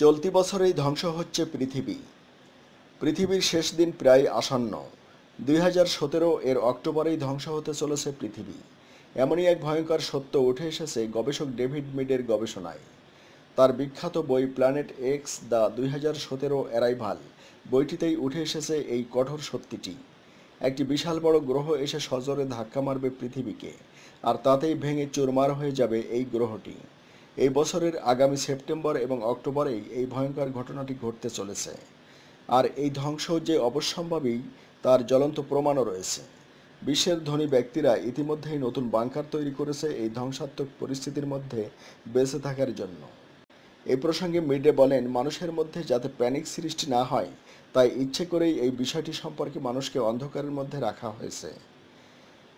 চলতি বছরেই ধ্বংস হচ্ছে পৃথিবী। পৃথিবীর শেষ দিন প্রায় আসন্ন। দুই হাজার সতেরো এর অক্টোবরেই ধ্বংস হতে চলেছে পৃথিবী। এমনই এক ভয়ঙ্কর সত্য উঠে এসেছে গবেষক ডেভিড মিডের গবেষণায়। তার বিখ্যাত বই প্ল্যানেট এক্স দ্য দুই হাজার সতেরো অ্যারাইভাল বইটিতেই উঠে এসেছে এই কঠোর সত্যিটি। একটি বিশাল বড় গ্রহ এসে সজোরে ধাক্কা মারবে পৃথিবীকে, আর তাতেই ভেঙে চুরমার হয়ে যাবে এই গ্রহটি। এই বছরের আগামী সেপ্টেম্বর এবং অক্টোবরেই এই ভয়ঙ্কর ঘটনাটি ঘটতে চলেছে। আর এই ধ্বংস যে অবশ্যম্ভাবী, তার জ্বলন্ত প্রমাণও রয়েছে। বিশ্বের ধনী ব্যক্তিরা ইতিমধ্যেই নতুন বাংকার তৈরি করেছে এই ধ্বংসাত্মক পরিস্থিতির মধ্যে বেঁচে থাকার জন্য। এই প্রসঙ্গে মিডে বলেন, মানুষের মধ্যে যাতে প্যানিক সৃষ্টি না হয়, তাই ইচ্ছে করেই এই বিষয়টি সম্পর্কে মানুষকে অন্ধকারের মধ্যে রাখা হয়েছে।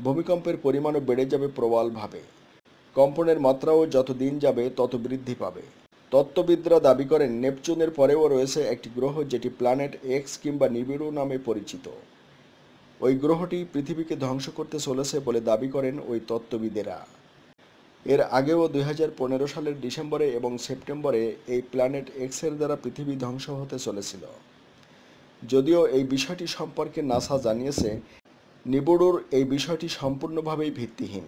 ভূমিকম্পের পরিমাণও বেড়ে যাবে প্রবলভাবে। কম্পনের মাত্রাও যত দিন যাবে, তত বৃদ্ধি পাবে। তত্ত্ববিদরা দাবি করেন, নেপচুনের পরেও রয়েছে একটি গ্রহ যেটি প্ল্যানেট এক্স কিংবা নিবিড়ু নামে পরিচিত। ওই গ্রহটি পৃথিবীকে ধ্বংস করতে চলেছে বলে দাবি করেন ওই তত্ত্ববিদেরা। এর আগেও দুই হাজার পনেরো সালের ডিসেম্বরে এবং সেপ্টেম্বরে এই প্ল্যানেট এক্সের দ্বারা পৃথিবী ধ্বংস হতে চলেছিল। যদিও এই বিষয়টি সম্পর্কে নাসা জানিয়েছে নিবুড়ুর এই বিষয়টি সম্পূর্ণভাবেই ভিত্তিহীন।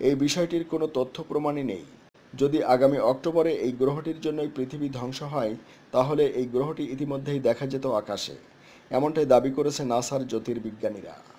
এই বিষয়টির কোনো তথ্য প্রমাণই নেই। যদি আগামী অক্টোবরে এই গ্রহটির জন্যই পৃথিবী ধ্বংস হয়, তাহলে এই গ্রহটি ইতিমধ্যেই দেখা যেত আকাশে। এমনটাই দাবি করেছে নাসার জ্যোতির্বিজ্ঞানীরা।